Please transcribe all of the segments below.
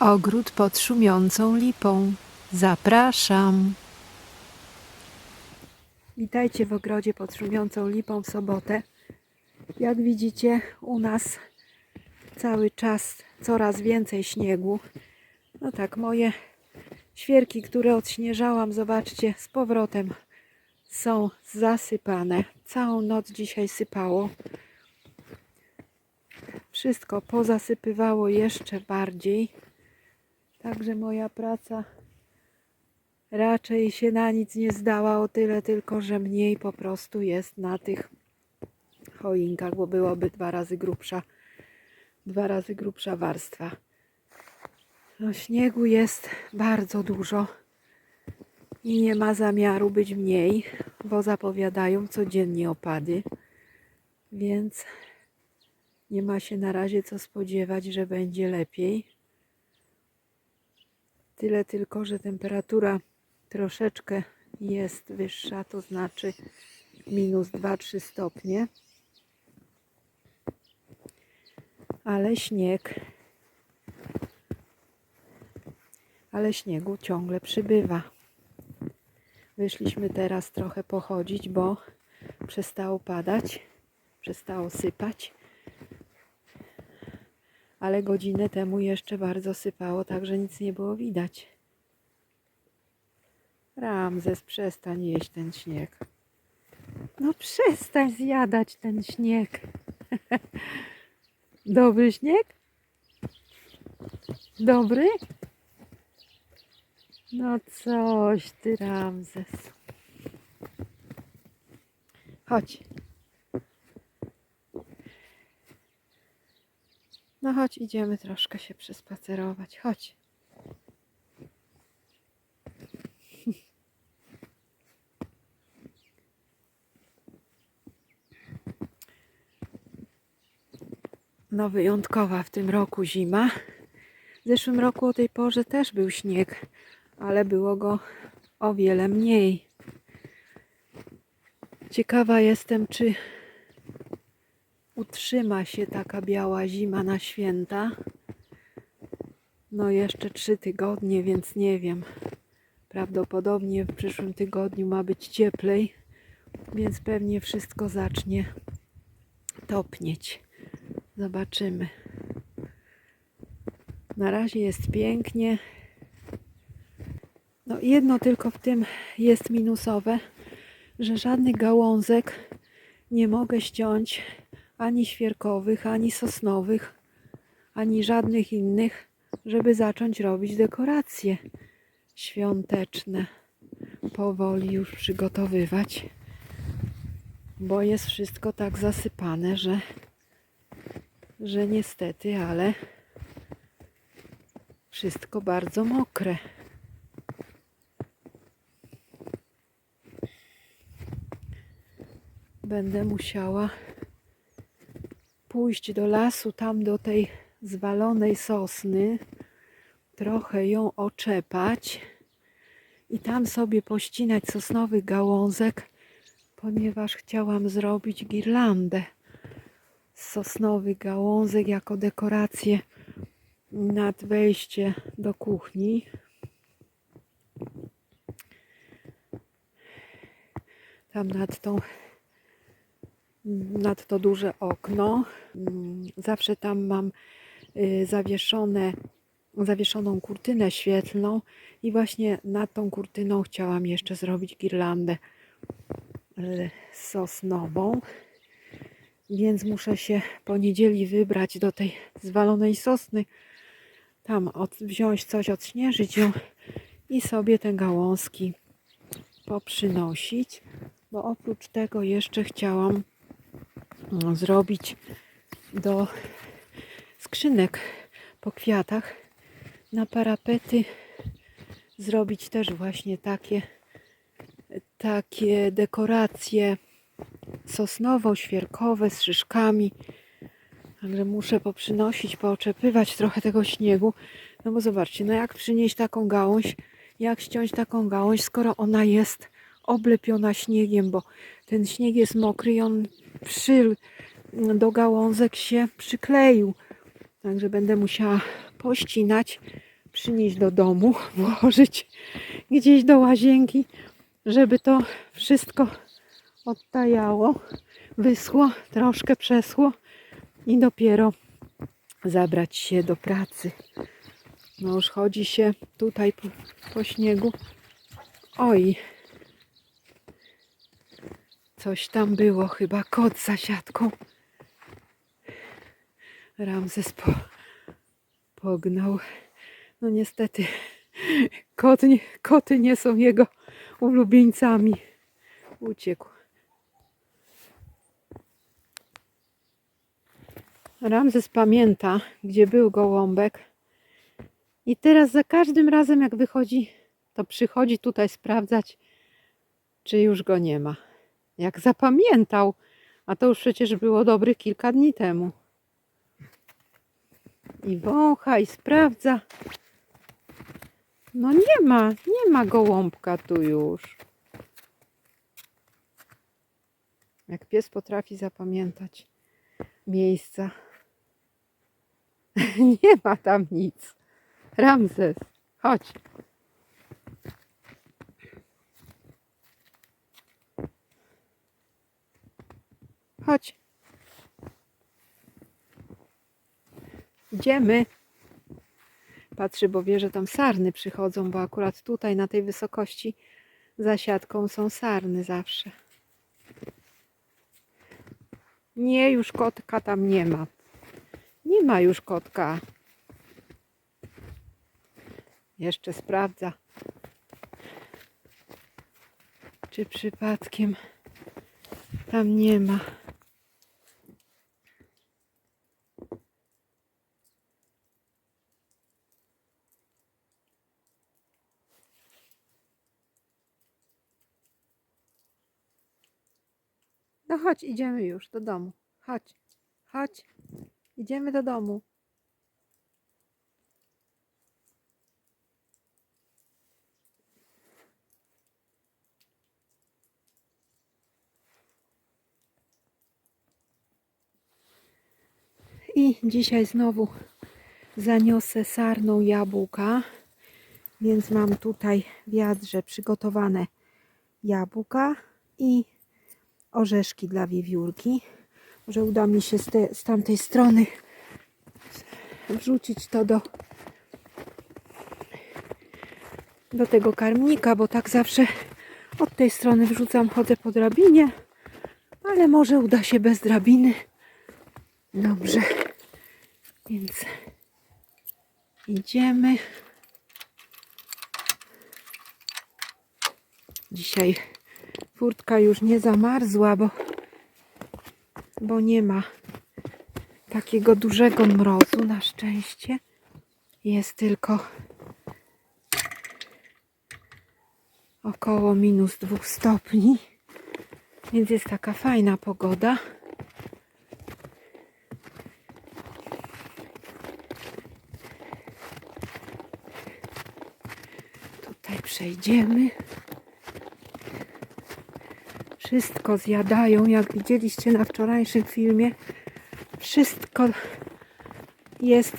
Ogród pod szumiącą lipą. Zapraszam. Witajcie w ogrodzie pod szumiącą lipą w sobotę. Jak widzicie, u nas cały czas coraz więcej śniegu. No tak, moje świerki, które odśnieżałam, zobaczcie, z powrotem są zasypane. Całą noc dzisiaj sypało. Wszystko pozasypywało jeszcze bardziej. Także moja praca raczej się na nic nie zdała o tyle tylko, że mniej po prostu jest na tych choinkach, bo byłoby dwa razy grubsza, dwa razy grubsza warstwa. No, śniegu jest bardzo dużo i nie ma zamiaru być mniej, bo zapowiadają codziennie opady, więc nie ma się na razie co spodziewać, że będzie lepiej. Tyle tylko, że temperatura troszeczkę jest wyższa, to znaczy minus 2-3 stopnie. Ale śnieg, ale śniegu ciągle przybywa. Wyszliśmy teraz trochę pochodzić, bo przestało padać, przestało sypać. Ale godzinę temu jeszcze bardzo sypało, także nic nie było widać. Ramzes, przestań jeść ten śnieg. No przestań zjadać ten śnieg. Dobry śnieg? Dobry? No coś ty, Ramzes. Chodź. No chodź, idziemy troszkę się przespacerować. Chodź. No wyjątkowa w tym roku zima. W zeszłym roku o tej porze też był śnieg, ale było go o wiele mniej. Ciekawa jestem, czy utrzyma się taka biała zima na święta. No jeszcze trzy tygodnie, więc nie wiem. Prawdopodobnie w przyszłym tygodniu ma być cieplej, więc pewnie wszystko zacznie topnieć. Zobaczymy. Na razie jest pięknie. No jedno tylko w tym jest minusowe, że żadnych gałązek nie mogę ściąć ani świerkowych, ani sosnowych, ani żadnych innych, żeby zacząć robić dekoracje świąteczne. Powoli już przygotowywać, bo jest wszystko tak zasypane, że, że niestety, ale wszystko bardzo mokre. Będę musiała pójść do lasu, tam do tej zwalonej sosny, trochę ją oczepać i tam sobie pościnać sosnowych gałązek, ponieważ chciałam zrobić girlandę z sosnowych gałązek jako dekorację nad wejście do kuchni. Tam nad tą nad to duże okno. Mm, Zawsze tam mam y, zawieszone, zawieszoną kurtynę świetlną i właśnie nad tą kurtyną chciałam jeszcze zrobić girlandę y, sosnową. Więc muszę się po niedzieli wybrać do tej zwalonej sosny, tam od, wziąć coś, odśnieżyć ją i sobie te gałązki poprzynosić, bo oprócz tego jeszcze chciałam zrobić do skrzynek po kwiatach na parapety zrobić też właśnie takie takie dekoracje sosnowo-świerkowe z szyszkami. Także muszę poprzynosić, pooczepywać trochę tego śniegu. No bo zobaczcie, no jak przynieść taką gałąź, jak ściąć taką gałąź, skoro ona jest oblepiona śniegiem, bo ten śnieg jest mokry i on przy, do gałązek się przykleił. Także będę musiała pościnać przynieść do domu, włożyć gdzieś do łazienki, żeby to wszystko odtajało, wyschło, troszkę przeschło i dopiero zabrać się do pracy. No już chodzi się tutaj po, po śniegu. Oj, coś tam było, chyba kot za siatką. Ramzes po, pognał. No niestety, kot nie, koty nie są jego ulubieńcami. Uciekł. Ramzes pamięta, gdzie był gołąbek. I teraz za każdym razem, jak wychodzi, to przychodzi tutaj sprawdzać, czy już go nie ma. Jak zapamiętał, a to już przecież było dobrych kilka dni temu. I wącha, i sprawdza. No nie ma, nie ma gołąbka tu już. Jak pies potrafi zapamiętać miejsca. nie ma tam nic. Ramzes, chodź. Chodź. Idziemy. Patrzy, bo wie, że tam sarny przychodzą, bo akurat tutaj na tej wysokości za siatką są sarny zawsze. Nie, już kotka tam nie ma. Nie ma już kotka. Jeszcze sprawdza, czy przypadkiem tam nie ma. No chodź, idziemy już do domu. Chodź, chodź, idziemy do domu. I dzisiaj znowu zaniosę sarną jabłka, więc mam tutaj w wiadrze przygotowane jabłka i orzeszki dla wiewiórki. Może uda mi się z, te, z tamtej strony wrzucić to do, do tego karmnika, bo tak zawsze od tej strony wrzucam, chodzę po drabinie, ale może uda się bez drabiny. Dobrze, więc idziemy. Dzisiaj furtka już nie zamarzła, bo, bo nie ma takiego dużego mrozu na szczęście. Jest tylko około minus dwóch stopni, więc jest taka fajna pogoda. Tutaj przejdziemy. Wszystko zjadają, jak widzieliście na wczorajszym filmie. Wszystko jest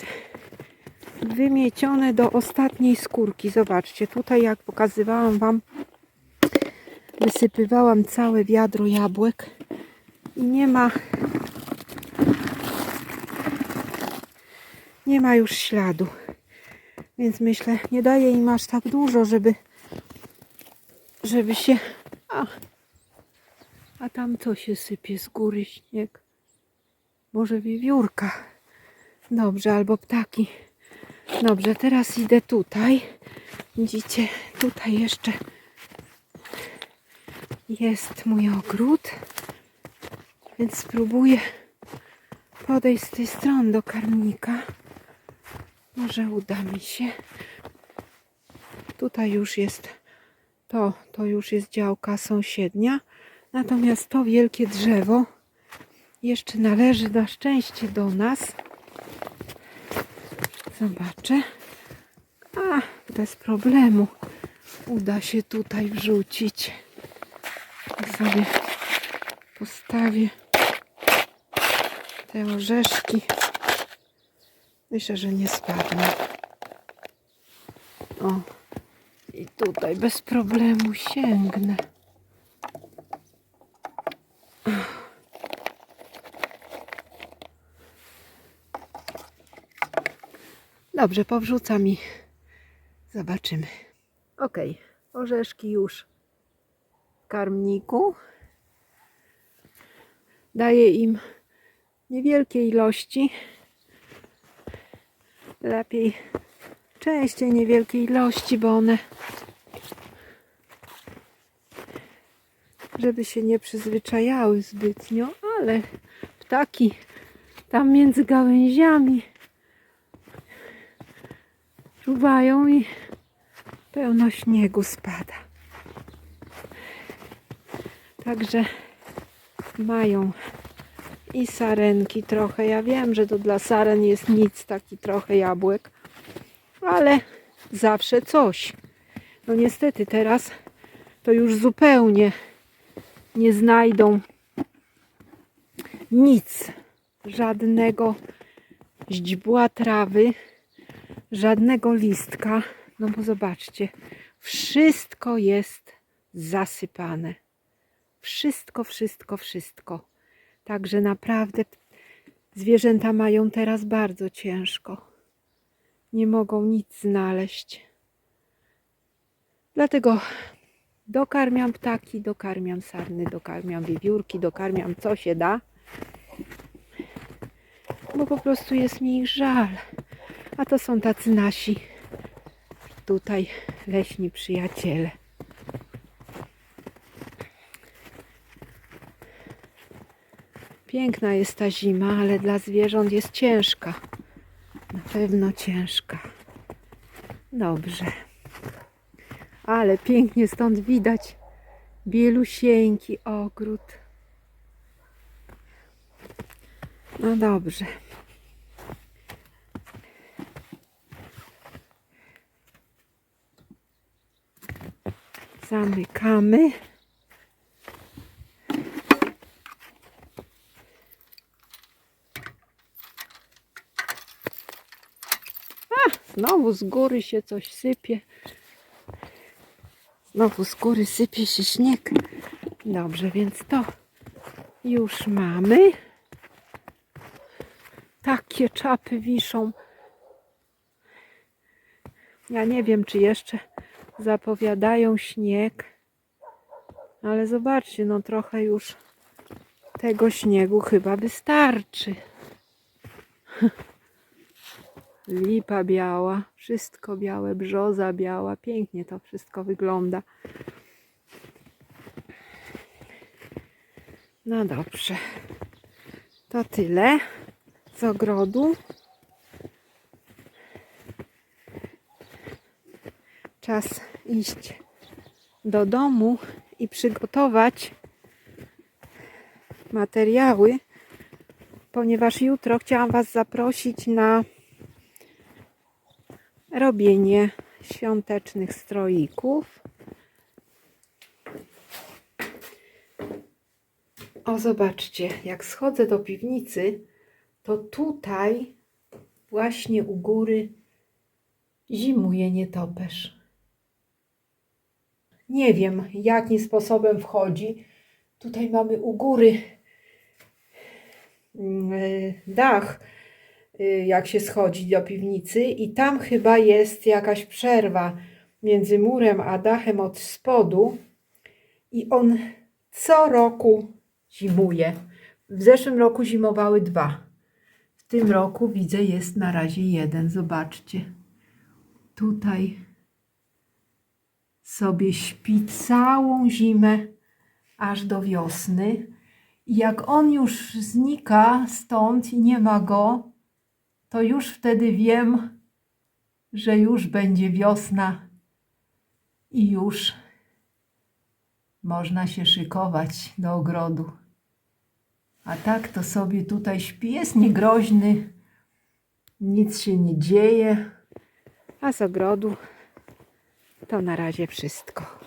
wymiecione do ostatniej skórki. Zobaczcie, tutaj jak pokazywałam Wam, wysypywałam całe wiadro jabłek i nie ma nie ma już śladu. Więc myślę, nie daję im aż tak dużo, żeby żeby się... A, a tam co się sypie z góry śnieg? Może wiewiórka. Dobrze, albo ptaki. Dobrze, teraz idę tutaj. Widzicie, tutaj jeszcze jest mój ogród. Więc spróbuję podejść z tej strony do karmnika. Może uda mi się. Tutaj już jest to, to już jest działka sąsiednia. Natomiast to wielkie drzewo jeszcze należy na szczęście do nas. Zobaczę. A, bez problemu uda się tutaj wrzucić. I sobie postawię te orzeszki. Myślę, że nie spadną. O, i tutaj bez problemu sięgnę. Dobrze, powrzuca mi. Zobaczymy. Ok, orzeszki już w karmniku. Daję im niewielkie ilości. Lepiej częściej niewielkie ilości, bo one żeby się nie przyzwyczajały zbytnio, ale ptaki tam między gałęziami czuwają i pełno śniegu spada. Także mają i sarenki trochę. Ja wiem, że to dla saren jest nic, taki trochę jabłek, ale zawsze coś. No niestety teraz to już zupełnie nie znajdą nic, żadnego źdźbła trawy, żadnego listka. No bo zobaczcie, wszystko jest zasypane. Wszystko, wszystko, wszystko. Także naprawdę zwierzęta mają teraz bardzo ciężko. Nie mogą nic znaleźć. Dlatego dokarmiam ptaki, dokarmiam sarny, dokarmiam wiewiórki, dokarmiam co się da. Bo po prostu jest mi ich żal. A to są tacy nasi tutaj leśni przyjaciele. Piękna jest ta zima, ale dla zwierząt jest ciężka. Na pewno ciężka. Dobrze. Ale pięknie stąd widać bielusieńki ogród. No dobrze. Zamykamy. A, znowu z góry się coś sypie. Znowu z góry sypie się śnieg. Dobrze, więc to już mamy. Takie czapy wiszą. Ja nie wiem, czy jeszcze zapowiadają śnieg. Ale zobaczcie, no trochę już tego śniegu chyba wystarczy. Lipa biała, wszystko białe, brzoza biała. Pięknie to wszystko wygląda. No dobrze. To tyle z ogrodu. Czas iść do domu i przygotować materiały, ponieważ jutro chciałam Was zaprosić na robienie świątecznych stroików. O, zobaczcie, jak schodzę do piwnicy, to tutaj właśnie u góry zimuje nietoperz. Nie wiem, jakim sposobem wchodzi. Tutaj mamy u góry mm, y, dach, y, jak się schodzi do piwnicy, i tam chyba jest jakaś przerwa między murem a dachem od spodu. I on co roku zimuje. W zeszłym roku zimowały dwa. W tym roku widzę jest na razie jeden. Zobaczcie. Tutaj sobie śpi całą zimę aż do wiosny. I jak on już znika stąd i nie ma go, to już wtedy wiem, że już będzie wiosna i już można się szykować do ogrodu. A tak to sobie tutaj śpi, jest niegroźny, nic się nie dzieje. A z ogrodu to na razie wszystko.